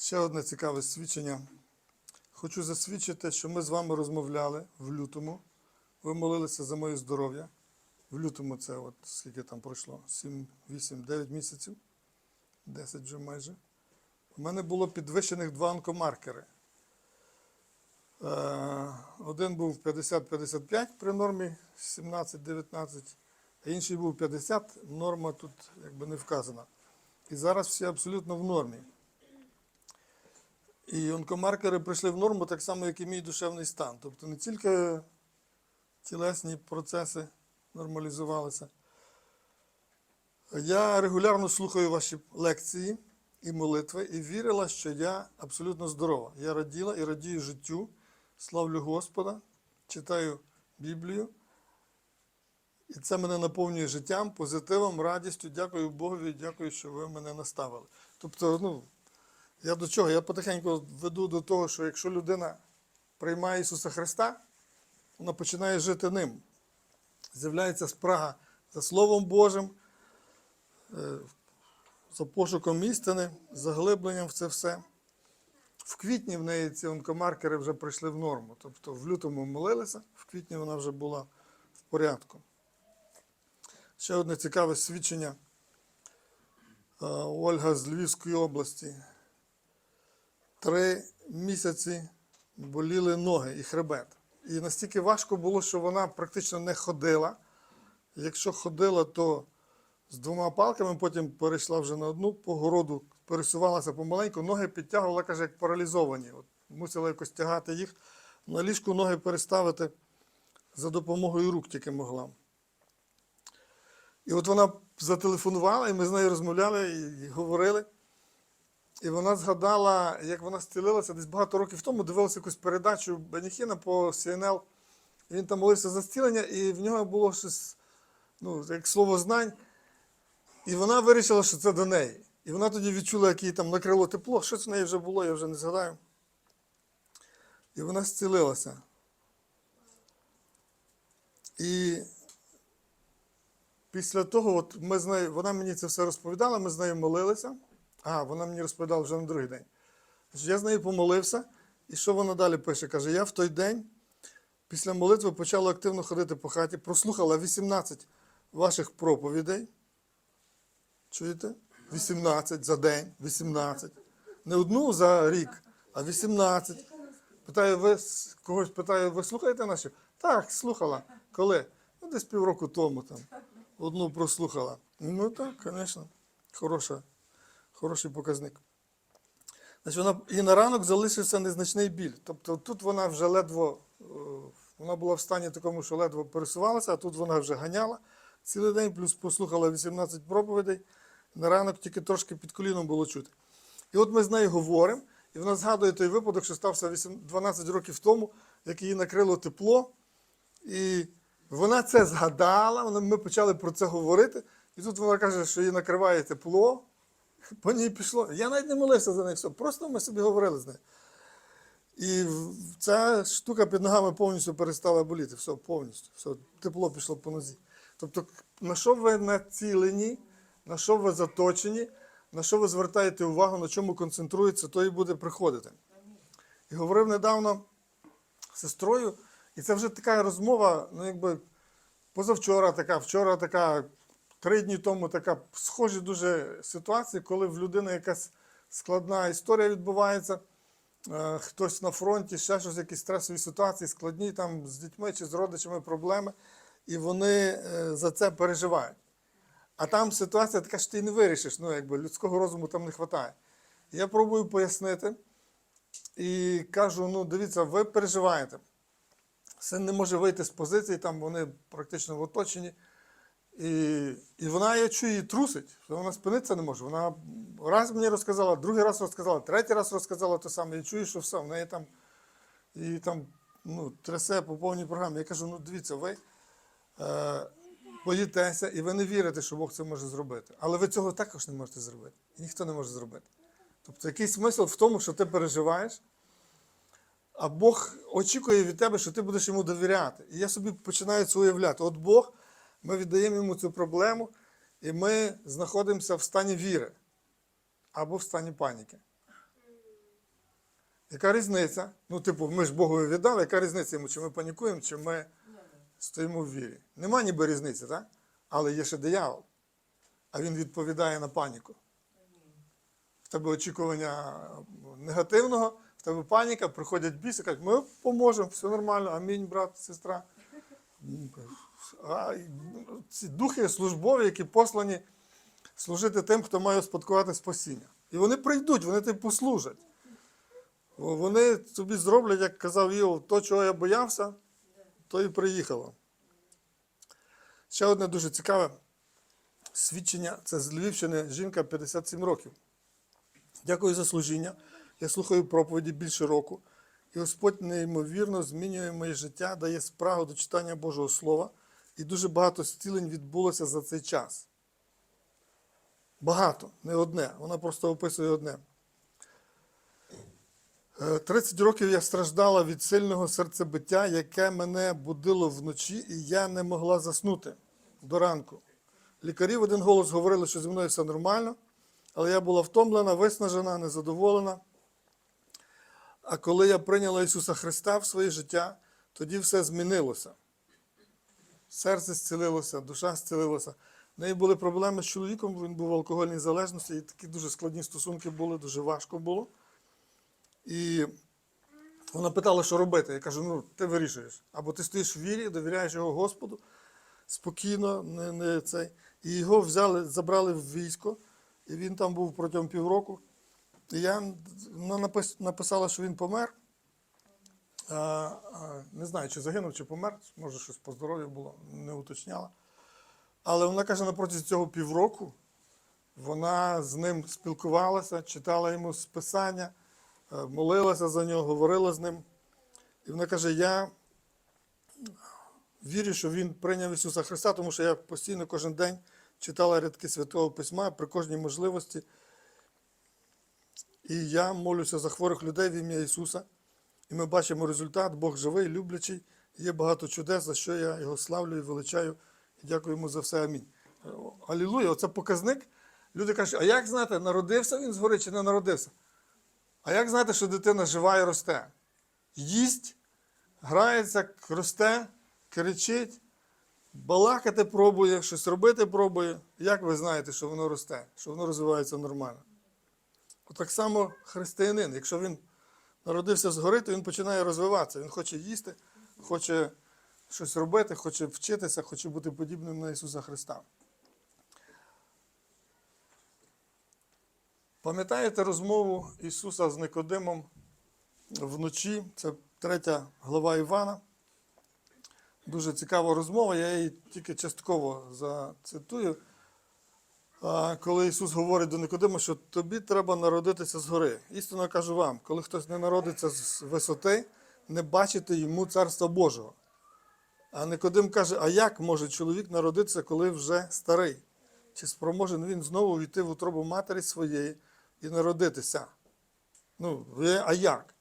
Ще одне цікаве свідчення. Хочу засвідчити, що ми з вами розмовляли в лютому. Ви молилися за моє здоров'я. В лютому це от скільки там пройшло? 7, 8, 9 місяців. 10 вже майже. У мене було підвищених два онкомаркери. Е, Один був 50-55 при нормі 17-19, а інший був 50, норма тут якби не вказана. І зараз всі абсолютно в нормі. І онкомаркери прийшли в норму так само, як і мій душевний стан. Тобто не тільки тілесні процеси нормалізувалися. Я регулярно слухаю ваші лекції і молитви і вірила, що я абсолютно здорова. Я раділа і радію життю, славлю Господа, читаю Біблію. І це мене наповнює життям, позитивом, радістю. Дякую Богові, дякую, що ви мене наставили. Тобто, ну, я до чого? Я потихеньку веду до того, що якщо людина приймає Ісуса Христа, вона починає жити ним. З'являється спрага за Словом Божим, е, за пошуком істини, заглибленням в це все. В квітні в неї ці онкомаркери вже прийшли в норму. Тобто в лютому молилися, в квітні вона вже була в порядку. Ще одне цікаве свідчення. Е, Ольга з Львівської області. Три місяці боліли ноги і хребет. І настільки важко було, що вона практично не ходила. Якщо ходила, то з двома палками, потім перейшла вже на одну по городу, пересувалася помаленьку, ноги підтягувала, каже, як паралізовані. От, мусила якось тягати їх. На ліжку ноги переставити за допомогою рук тільки могла. І от вона зателефонувала, і ми з нею розмовляли і говорили. І вона згадала, як вона зцілилася десь багато років тому, дивилася якусь передачу Беніхіна по CNN. І він там молився за зцілення, і в нього було щось, ну, як слово знань. І вона вирішила, що це до неї. І вона тоді відчула, як їй там накрило тепло. Щось в неї вже було, я вже не згадаю. І вона зцілилася. І після того, от ми з нею, вона мені це все розповідала, ми з нею молилися. А, вона мені розповідала вже на другий день. Я з нею помолився, і що вона далі пише? Каже: я в той день після молитви почала активно ходити по хаті, прослухала 18 ваших проповідей. Чуєте? 18 за день, 18. Не одну за рік, а 18. Питаю, ви когось питаю, ви слухаєте наші? Так, слухала. Коли? Ну, десь півроку тому там. Одну прослухала. Ну так, звісно, хороша, хороший показник. Значить, вона, і на ранок залишився незначний біль. Тобто тут вона вже ледве, е, вона була в стані такому, що ледве пересувалася, а тут вона вже ганяла цілий день, плюс послухала 18 проповідей. На ранок тільки трошки під коліном було чути. І от ми з нею говоримо, і вона згадує той випадок, що стався 8 12 років тому, як її накрило тепло. І вона це згадала, ми почали про це говорити. І тут вона каже, що її накриває тепло. По ній пішло. Я навіть не молився за неї, все. Просто ми собі говорили з нею. І ця штука під ногами повністю перестала боліти. Все, повністю. Все, тепло пішло по нозі. Тобто, на що ви націлені, на що ви заточені, на що ви звертаєте увагу, на чому концентрується, то і буде приходити. І говорив недавно з сестрою, і це вже така розмова, ну якби позавчора така, вчора така, три дні тому така схожі дуже ситуації, коли в людини якась складна історія відбувається. е, Хтось на фронті, ще щось, якісь стресові ситуації, складні там з дітьми чи з родичами проблеми, і вони е, за це переживають. А там ситуація така, що ти не вирішиш, ну якби людського розуму там не вистачає. Я пробую пояснити і кажу: ну, дивіться, ви переживаєте. Син не може вийти з позиції, там вони практично в оточенні. І, і вона, я чую, її трусить, вона спинитися не може. Вона раз мені розказала, другий раз розказала, третій раз розказала те саме. Я чую, що все, в неї там, і там ну, трясе по повній програмі. Я кажу: ну дивіться, ви е, боїтеся і ви не вірите, що Бог це може зробити. Але ви цього також не можете зробити. І ніхто не може зробити. Тобто який смисл в тому, що ти переживаєш, а Бог очікує від тебе, що ти будеш йому довіряти. І я собі починаю це уявляти. От Бог, ми віддаємо йому цю проблему, і ми знаходимося в стані віри або в стані паніки. Яка різниця? Ну, типу, ми ж Богові віддали, яка різниця йому, чи ми панікуємо, чи ми стоїмо в вірі. Нема ніби різниці, так? Але є ще диявол. А він відповідає на паніку. В тебе очікування негативного, в тебе паніка, приходять біси, кажуть, ми поможемо, все нормально, амінь, брат, сестра. А ці духи службові, які послані служити тим, хто має успадкувати спасіння. І вони прийдуть, вони тобі послужать. Вони тобі зроблять, як казав Іов, то, чого я боявся, то і приїхало. Ще одне дуже цікаве свідчення це з Львівщини жінка 57 років. Дякую за служіння. Я слухаю проповіді більше року. І Господь неймовірно змінює моє життя, дає спрагу до читання Божого Слова. І дуже багато зцілень відбулося за цей час. Багато, не одне. Вона просто описує одне. Е, 30 років я страждала від сильного серцебиття, яке мене будило вночі, і я не могла заснути до ранку. Лікарі в один голос говорили, що зі мною все нормально, але я була втомлена, виснажена, незадоволена. А коли я прийняла Ісуса Христа в своє життя, тоді все змінилося. Серце зцілилося, душа зцілилася. В неї були проблеми з чоловіком, він був в алкогольній залежності, і такі дуже складні стосунки були, дуже важко було. І вона питала, що робити. Я кажу: ну, ти вирішуєш. Або ти стоїш в вірі, довіряєш його Господу спокійно, не, не цей. І його взяли, забрали в військо, і він там був протягом півроку. І я вона написала, що він помер. Не знаю, чи загинув, чи помер, може щось по здоров'ю було, не уточняла. Але вона каже, на протязі цього півроку вона з ним спілкувалася, читала йому списання, е, молилася за нього, говорила з ним. І вона каже: Я вірю, що він прийняв Ісуса Христа, тому що я постійно кожен день читала рядки Святого Письма при кожній можливості. І я молюся за хворих людей в ім'я Ісуса. І ми бачимо результат. Бог живий, люблячий. Є багато чудес, за що я його славлю і величаю. І дякую йому за все. Амінь. Алілуя, оце показник. Люди кажуть, а як знати, народився він згори чи не народився? А як знати, що дитина жива і росте? Їсть, грається, росте, кричить, балакати пробує, щось робити пробує. Як ви знаєте, що воно росте, що воно розвивається нормально? Так само християнин, якщо він народився згори, то він починає розвиватися. Він хоче їсти, хоче щось робити, хоче вчитися, хоче бути подібним на Ісуса Христа. Пам'ятаєте розмову Ісуса з Никодимом вночі? Це третя глава Івана. Дуже цікава розмова, я її тільки частково зацитую. Коли Ісус говорить до Никодима, що тобі треба народитися згори. Істинно кажу вам, коли хтось не народиться з висоти, не бачите йому Царства Божого. А Никодим каже: а як може чоловік народитися, коли вже старий? Чи спроможен він знову війти в утробу матері своєї і народитися? Ну, а як?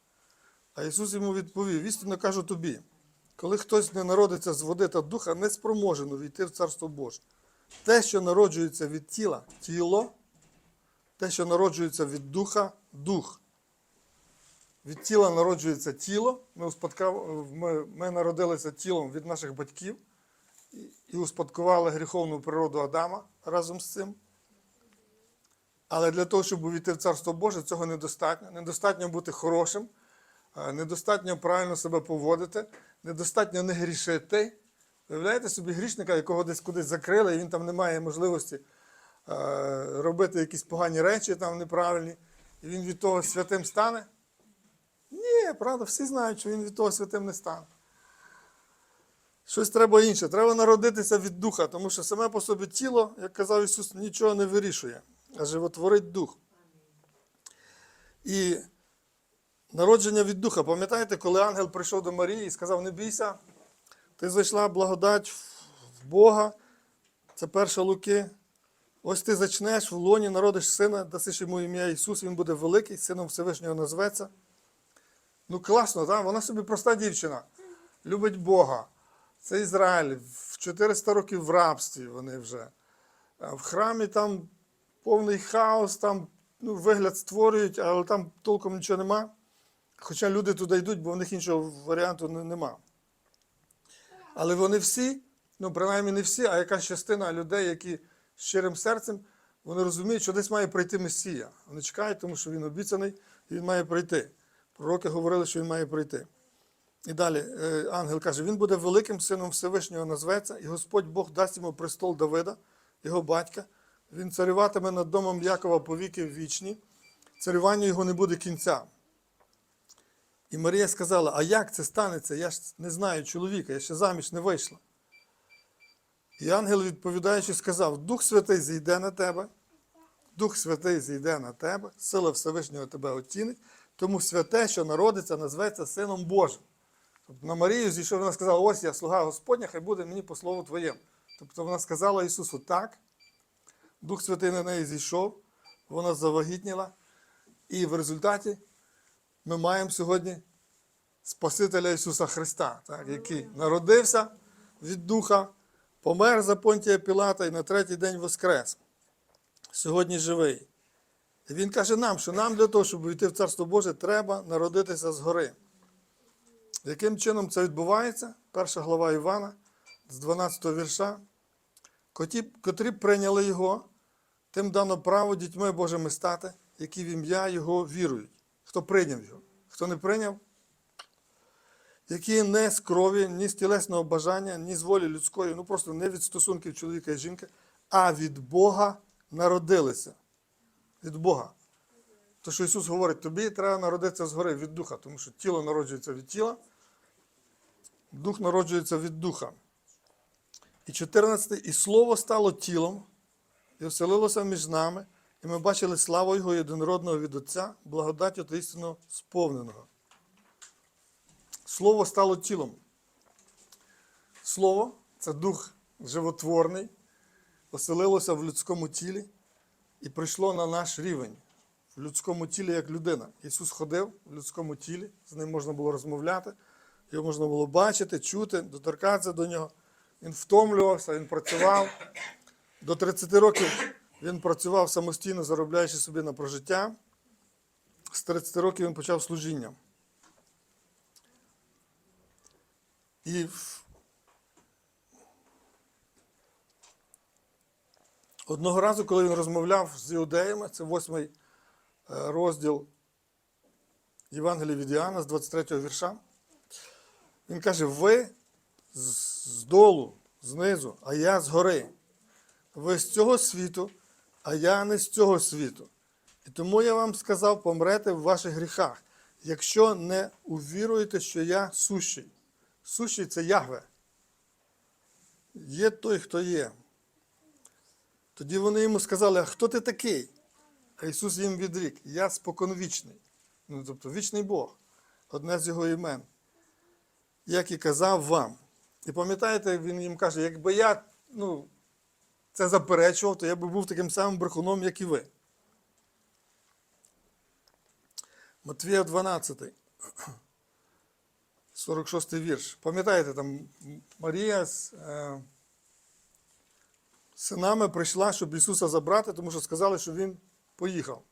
А Ісус йому відповів: істинно кажу тобі, коли хтось не народиться з води та духа, не спроможен увійти в Царство Боже. Те, що народжується від тіла тіло, те, що народжується від духа дух. Від тіла народжується тіло. Ми, ми, ми народилися тілом від наших батьків і, і успадкували гріховну природу Адама разом з цим. Але для того, щоб увійти в Царство Боже, цього недостатньо. Недостатньо бути хорошим, е, недостатньо правильно себе поводити, недостатньо не грішити. Уявляєте собі грішника, якого десь кудись закрили, і він там не має можливості е, робити якісь погані речі там неправильні, і він від того святим стане? Ні, правда, всі знають, що він від того святим не стане. Щось треба інше. Треба народитися від духа, тому що саме по собі тіло, як казав Ісус, нічого не вирішує, а животворить дух. І народження від духа. Пам'ятаєте, коли ангел прийшов до Марії і сказав: Не бійся, ти зайшла благодать в Бога. Це перша Луки. Ось ти зачнеш в лоні, народиш сина, дасиш йому ім'я Ісус, він буде великий, сином Всевишнього назветься. Ну, класно, так? Вона собі проста дівчина. Любить Бога. Це Ізраїль. В 400 років в рабстві вони вже. В храмі там повний хаос, там ну, вигляд створюють, але там толком нічого нема. Хоча люди туди йдуть, бо в них іншого варіанту не- нема. Але вони всі, ну принаймні не всі, а якась частина людей, які щирим серцем, вони розуміють, що десь має прийти Месія. Вони чекають, тому що він обіцяний, і він має прийти. Пророки говорили, що він має прийти. І далі е, ангел каже: він буде великим сином Всевишнього назветься, і Господь Бог дасть йому престол Давида, його батька. Він царюватиме над домом Якова по віки вічні, царюванню його не буде кінця. І Марія сказала: А як це станеться? Я ж не знаю чоловіка, я ще заміж не вийшла. І ангел, відповідаючи, сказав: Дух Святий зійде на тебе, Дух Святий зійде на тебе, сила Всевишнього тебе оцінить, тому святе, що народиться, назветься Сином Божим. Тобто на Марію зійшов, вона сказала: ось я слуга Господня, хай буде мені по слову Твоєму. Тобто вона сказала Ісусу так, Дух Святий на неї зійшов, вона завагітніла, і в результаті ми маємо сьогодні Спасителя Ісуса Христа, так, який народився від Духа, помер за Понтія Пілата і на третій день воскрес. Сьогодні живий. І Він каже нам, що нам для того, щоб увійти в Царство Боже, треба народитися згори. Яким чином це відбувається? Перша глава Івана з 12 вірша. Коті, котрі прийняли його, тим дано право дітьми Божими стати, які в ім'я Його вірують. Хто прийняв його? Хто не прийняв? Які не з крові, ні з тілесного бажання, ні з волі людської, ну просто не від стосунків чоловіка і жінки, а від Бога народилися. Від Бога. То, що Ісус говорить, тобі треба народитися згори від Духа, тому що тіло народжується від тіла, дух народжується від духа. І 14. І слово стало тілом і оселилося між нами, і ми бачили славу Його єдинородного від Отця, благодаттю та істинно сповненого. Слово стало тілом. Слово це дух животворний, оселилося в людському тілі і прийшло на наш рівень в людському тілі як людина. Ісус ходив в людському тілі, з ним можна було розмовляти, його можна було бачити, чути, доторкатися до нього. Він втомлювався, він працював. До 30 років він працював самостійно, заробляючи собі на прожиття. З 30 років він почав служіння. І одного разу, коли він розмовляв з іудеями, це восьмий е, розділ Євангелія від Іоанна з 23 го вірша, він каже: ви з- здолу, знизу, а я згори. Ви з цього світу, а я не з цього світу. І тому я вам сказав помрете в ваших гріхах, якщо не увіруєте, що я сущий. Сущий це Ягве. Є той, хто є. Тоді вони йому сказали, а хто ти такий? А Ісус їм відрік, я споконвічний. Ну, тобто вічний Бог, одне з його імен, як і казав вам. І пам'ятаєте, він їм каже, якби я ну, це заперечував, то я би був таким самим брехуном, як і ви. Матвія 12, 46 вірш. Пам'ятаєте, там Марія з е, синами прийшла, щоб Ісуса забрати, тому що сказали, що Він поїхав.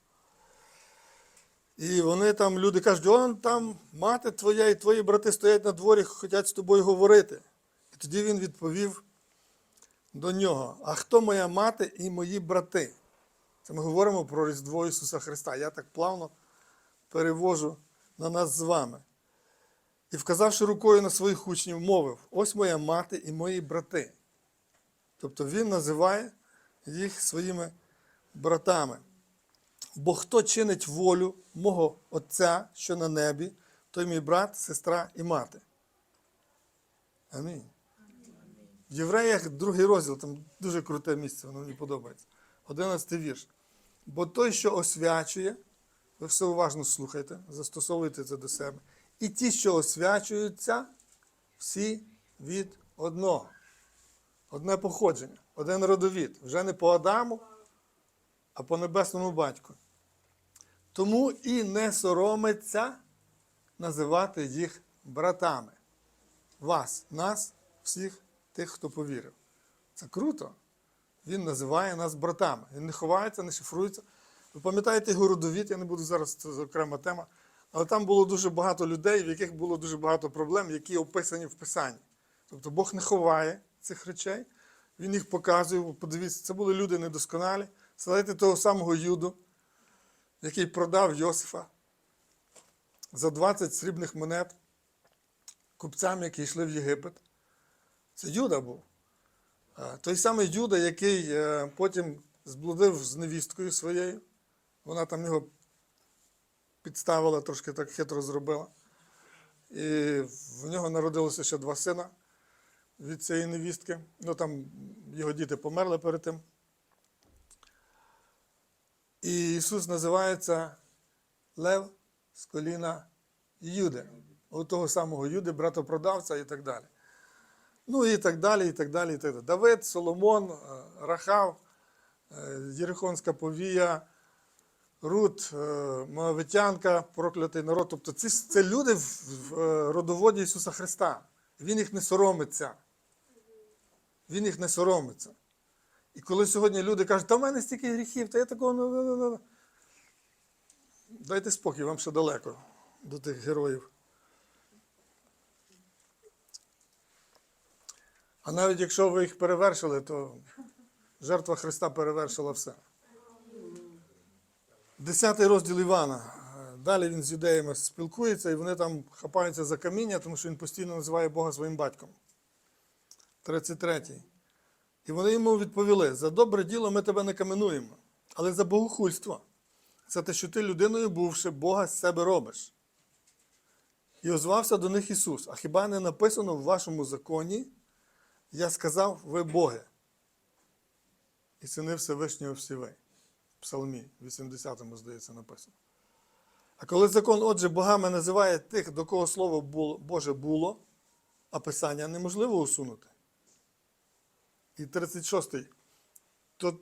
І вони там, люди кажуть, он там мати твоя і твої брати стоять на дворі, хочуть з тобою говорити. І тоді він відповів до нього: А хто моя мати і мої брати? Це ми говоримо про Різдво Ісуса Христа. Я так плавно перевожу на нас з вами. І вказавши рукою на своїх учнів, мовив: ось моя мати і мої брати. Тобто він називає їх своїми братами. Бо хто чинить волю мого Отця, що на небі, той мій брат, сестра і мати. Амінь. В Євреях другий розділ, там дуже круте місце, воно мені подобається. Одинадцятий вірш. Бо той, що освячує, ви все уважно слухайте, застосовуйте це до себе. І ті, що освячуються, всі від одного. Одне походження, один родовід. Вже не по Адаму, а по небесному батьку. Тому і не соромиться називати їх братами. Вас, нас, всіх тих, хто повірив. Це круто. Він називає нас братами. Він не ховається, не шифрується. Ви пам'ятаєте його родовід, я не буду зараз, це окрема тема. Але там було дуже багато людей, в яких було дуже багато проблем, які описані в Писанні. Тобто Бог не ховає цих речей, Він їх показує. Подивіться, це були люди недосконалі. Згадайте того самого Юду, який продав Йосифа за 20 срібних монет купцям, які йшли в Єгипет. Це Юда був. Той самий Юда, який е, потім зблудив з невісткою своєю. Вона там його підставила, трошки так хитро зробила. І в нього народилося ще два сина від цієї невістки. Ну там його діти померли перед тим. І Ісус називається Лев з коліна Юди. У того самого Юди, братопродавця і так далі. Ну і так далі, і так далі. і так далі. Давид, Соломон, е, Рахав, е, Єрихонська повія, Рут, е, Моавитянка, проклятий народ. Тобто це, це люди в, родоводі Ісуса Христа. Він їх не соромиться. Він їх не соромиться. І коли сьогодні люди кажуть, та в мене стільки гріхів, та я такого. ну, ну, ну, ну». Дайте спокій, вам ще далеко до тих героїв. А навіть якщо ви їх перевершили, то жертва Христа перевершила все. Десятий розділ Івана. Далі він з юдеями спілкується, і вони там хапаються за каміння, тому що він постійно називає Бога своїм батьком. 33. І вони йому відповіли: за добре діло ми тебе не каменуємо, але за богохульство. Це те, що ти людиною бувши, Бога з себе робиш. І озвався до них Ісус. А хіба не написано в вашому законі? Я сказав, ви Боги. І сини Всевишнього всі ви. В Псалмі 80-му, здається, написано. А коли закон, отже, богами називає тих, до кого слово Боже було, а Писання неможливо усунути. І 36-й. То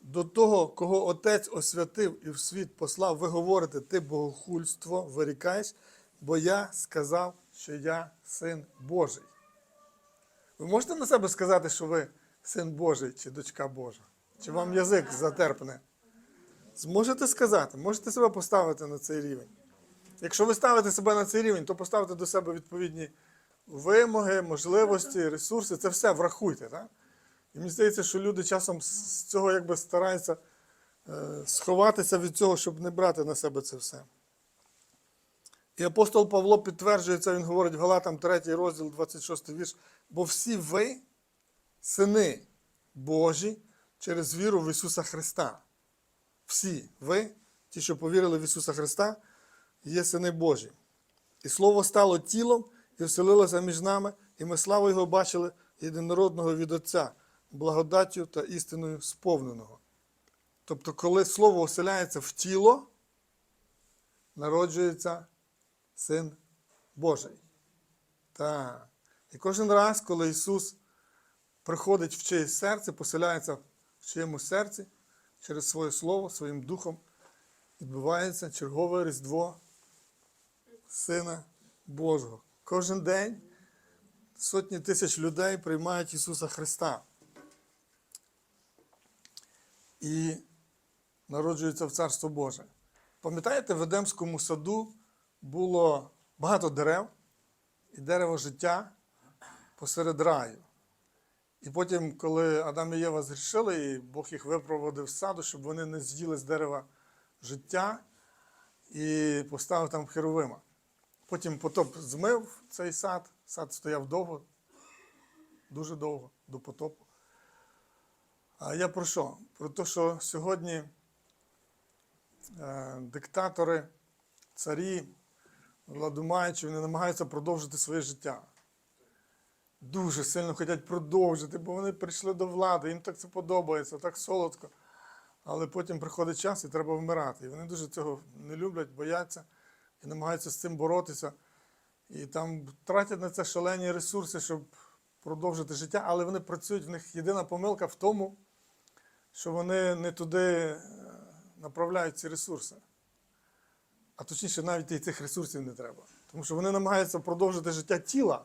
до того, кого Отець освятив і в світ послав, ви говорите, ти богохульство вирікаєш, бо я сказав, що я син Божий. Ви можете на себе сказати, що ви син Божий чи дочка Божа? Чи вам язик затерпне? Зможете сказати, можете себе поставити на цей рівень. Якщо ви ставите себе на цей рівень, то поставте до себе відповідні вимоги, можливості, ресурси. Це все врахуйте. Так? І мені здається, що люди часом з цього якби стараються е, сховатися від цього, щоб не брати на себе це все. І апостол Павло підтверджує це, він говорить в Галатам 3 розділ, 26 вірш. Бо всі ви сини Божі через віру в Ісуса Христа. Всі ви, ті, що повірили в Ісуса Христа, є сини Божі. І Слово стало тілом і вселилося між нами, і ми славу Його бачили єдинородного від Отця, благодаттю та істиною сповненого. Тобто, коли Слово оселяється в тіло, народжується Син Божий. Так. І кожен раз, коли Ісус приходить в чиєсь серце, поселяється в чиємусь серці, через своє Слово, своїм Духом, відбувається чергове Різдво Сина Божого. Кожен день сотні тисяч людей приймають Ісуса Христа. І народжуються в Царство Боже. Пам'ятаєте, в Едемському саду було багато дерев і дерево життя посеред раю. І потім, коли Адам і Єва згрішили, і Бог їх випроводив з саду, щоб вони не з'їли з дерева життя і поставив там херовима. Потім потоп змив цей сад, сад стояв довго, дуже довго, до потопу. А я про що? Про те, що сьогодні е, диктатори, царі, владомаючі, вони намагаються продовжити своє життя. Дуже сильно хочуть продовжити, бо вони прийшли до влади, їм так це подобається, так солодко. Але потім приходить час і треба вмирати. І вони дуже цього не люблять, бояться і намагаються з цим боротися. І там тратять на це шалені ресурси, щоб продовжити життя, але вони працюють, в них єдина помилка в тому, що вони не туди е, направляють ці ресурси. А точніше, навіть і цих ресурсів не треба. Тому що вони намагаються продовжити життя тіла.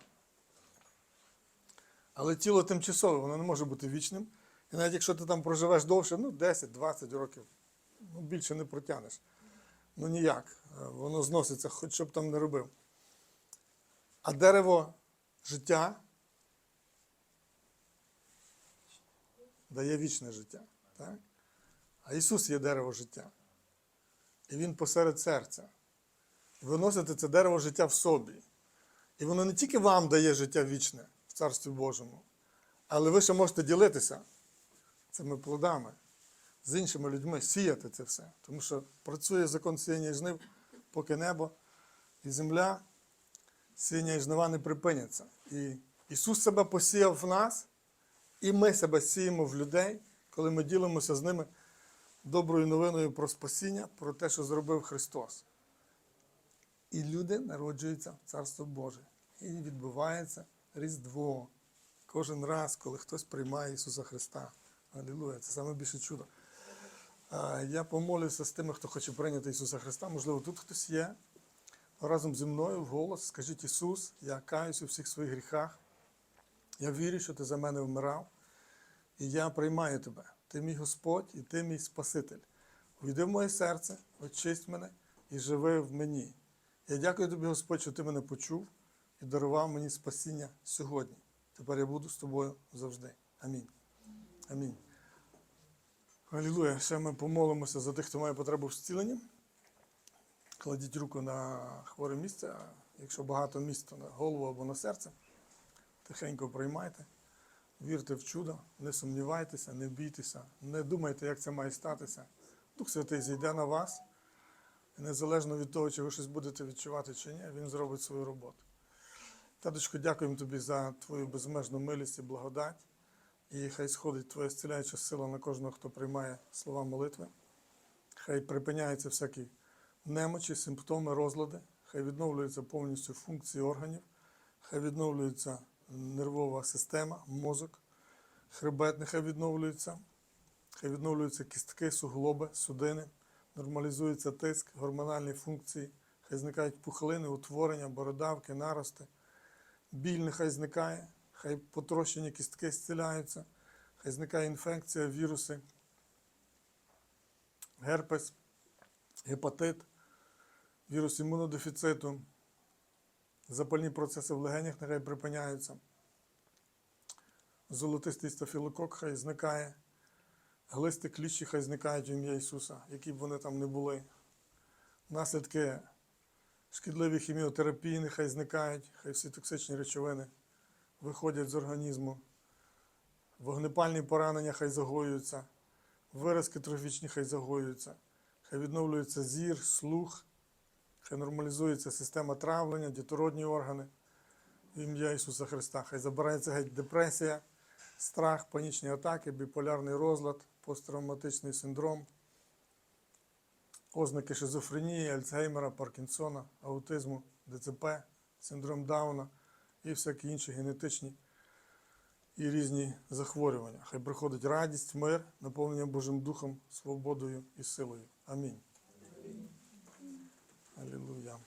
Але тіло тимчасове, воно не може бути вічним. І навіть якщо ти там проживеш довше, ну 10-20 років, ну більше не протягнеш. Ну ніяк. воно зноситься, хоч що б там не робив. А дерево життя дає вічне життя. Так? А Ісус є дерево життя. І Він посеред серця. Ви носите це дерево життя в собі. І воно не тільки вам дає життя вічне в Царстві Божому, але ви ще можете ділитися цими плодами з іншими людьми, сіяти це все. Тому що працює закон сіяння і жнив, поки небо і земля, сіяння і жнива не припиняться. І Ісус себе посіяв в нас, і ми себе сіємо в людей, коли ми ділимося з ними доброю новиною про спасіння, про те, що зробив Христос. І люди народжуються в Царство Боже. І відбувається Різдво. Кожен раз, коли хтось приймає Ісуса Христа. Алілуя, це саме більше чудо. Я помолюся з тими, хто хоче прийняти Ісуса Христа. Можливо, тут хтось є. Разом зі мною в голос скажіть Ісус, я каюсь у всіх своїх гріхах. Я вірю, що ти за мене вмирав, і я приймаю тебе. Ти мій Господь і ти мій Спаситель. Увійди в моє серце, очисть мене і живи в мені. Я дякую тобі, Господь, що ти мене почув і дарував мені спасіння сьогодні. Тепер я буду з тобою завжди. Амінь. Амінь. Алілуя. Ще ми помолимося за тих, хто має потребу в зціленні. Кладіть руку на хворе місце, якщо багато місць, на голову або на серце. Тихенько приймайте. Вірте в чудо, не сумнівайтеся, не бійтеся, не думайте, як це має статися. Дух Святий зійде на вас. І незалежно від того, чи ви щось будете відчувати чи ні, він зробить свою роботу. Таточко, дякуємо тобі за твою безмежну милість і благодать. І хай сходить твоя зціляюча сила на кожного, хто приймає слова молитви. Хай припиняються всякі немочі, симптоми, розлади, хай відновлюються повністю функції органів, хай відновлюється нервова система, мозок, хребет нехай відновлюється, хай відновлюються кістки, суглоби, судини, нормалізується тиск, гормональні функції, хай зникають пухлини, утворення, бородавки, нарости, біль нехай зникає, хай потрощені кістки зціляються, хай зникає інфекція, віруси, герпес, гепатит, вірус імунодефіциту, запальні процеси в легенях нехай припиняються. Золотистий стафілокок хай зникає, глисти кліщі хай зникають в ім'я Ісуса, які б вони там не були. Наслідки шкідливі хіміотерапії нехай зникають, хай всі токсичні речовини виходять з організму. Вогнепальні поранення хай загоюються, виразки трофічні хай загоюються, хай відновлюється зір, слух, хай нормалізується система травлення, дітородні органи в ім'я Ісуса Христа. Хай забирається геть депресія, страх, панічні атаки, біполярний розлад, посттравматичний синдром, ознаки шизофренії, Альцгеймера, Паркінсона, аутизму, ДЦП, синдром Дауна і всякі інші генетичні і різні захворювання. Хай приходить радість, мир, наповнення Божим Духом, свободою і силою. Амінь. Алілуя.